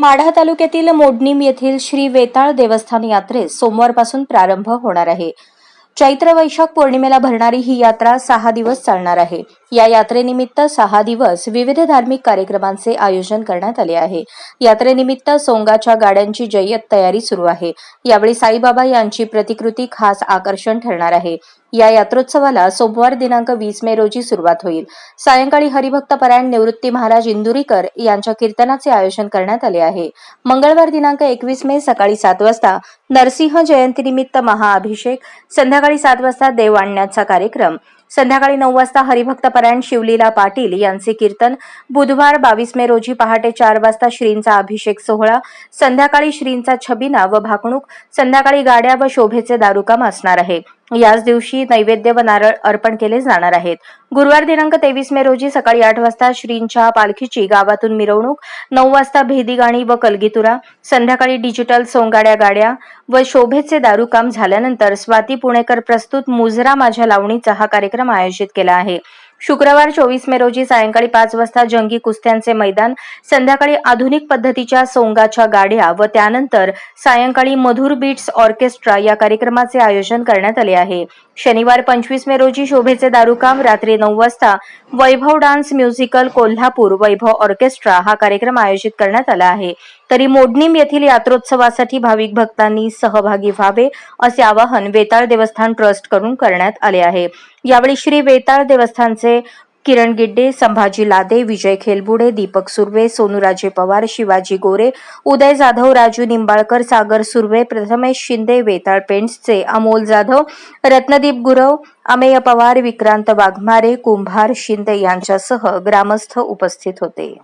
माढा तालुक्यातील मोडणीम येथील श्री वेताळ देवस्थान यात्रेस सोमवारपासून प्रारंभ होणार आहे. चैत्र वैशाख पौर्णिमेला भरणारी ही यात्रा सहा दिवस चालणार आहे. या यात्रेनिमित्त सहा दिवस विविध धार्मिक कार्यक्रमांचे आयोजन करण्यात आले आहे. यात्रेनिमित्त सोंगाच्या गाड्यांची जय्यत तयारी सुरू आहे. यावेळी साईबाबा यांची प्रतिकृती खास आकर्षण ठरणार आहे. या यात्रोत्सवाला सोमवार दिनांक वीस मे रोजी सुरुवात होईल. सायंकाळी हरिभक्त परायण निवृत्ती महाराज इंदुरीकर यांच्या कीर्तनाचे आयोजन करण्यात आले आहे. मंगळवार दिनांक एकवीस मे सकाळी सात वाजता नरसिंह जयंतीनिमित्त महाअभिषेक संध्याकाळी सात वाजता देव आणण्याचा कार्यक्रम. संध्याकाळी नऊ वाजता हरिभक्त परायण शिवलीला पाटील यांचे कीर्तन. बुधवार बावीस मे रोजी पहाटे चार वाजता श्रींचा अभिषेक सोहळा. संध्याकाळी श्रींचा छबिना व भाकणूक. संध्याकाळी गाड्या व शोभेचे दारुकाम असणार आहे. याच दिवशी नैवेद्य व नारळ अर्पण केले जाणार आहेत. गुरुवार दिनांक तेवीस मे रोजी सकाळी आठ वाजता श्रींच्या पालखीची गावातून मिरवणूक नऊ वाजता भेदी गाणी व कलगीतुरा संध्याकाळी डिजिटल सोंगाड्या गाड्या व शोभेचे दारूकाम झाल्यानंतर स्वाती पुणेकर प्रस्तुत मुजरा माझ्या लावणीचा हा कार्यक्रम आयोजित केला आहे. शुक्रवार चोवीस मे रोजी सायंकाळी पाच वाजता जंगी कुस्त्यांचे मैदान संध्याकाळी आधुनिक पद्धतीच्या सोंगाच्या गाड्या व त्यानंतर सायंकाळी मधुर बीट्स ऑर्केस्ट्रा या कार्यक्रमाचे आयोजन करण्यात आले आहे. शनिवार पंचवीस मे रोजी शोभेचे दारुकाम रात्री नऊ वाजता Vaibhav dance musical Kolhapur Vaibhav orchestra हा कार्यक्रम आयोजित करण्यात आला आहे. तरी मोडणीम येथील यात्रोत्सवासाठी भाविक भक्तांनी सहभागी व्हावे असे आवाहन वेताळ देवस्थान ट्रस्टकडून करण्यात आले आहे. यावेळी श्री वेताळ देवस्थानचे किरण गिड्डे संभाजी लादे विजय खेलबुडे दीपक सुर्वे सोनूराजे पवार शिवाजी गोरे उदय जाधव राजू निंबाळकर सागर सुर्वे प्रथमेश शिंदे वेताळ पेंट्सचे अमोल जाधव रत्नदीप गुरव अमेय पवार विक्रांत वाघमारे कुंभार शिंदे यांच्यासह ग्रामस्थ उपस्थित होते.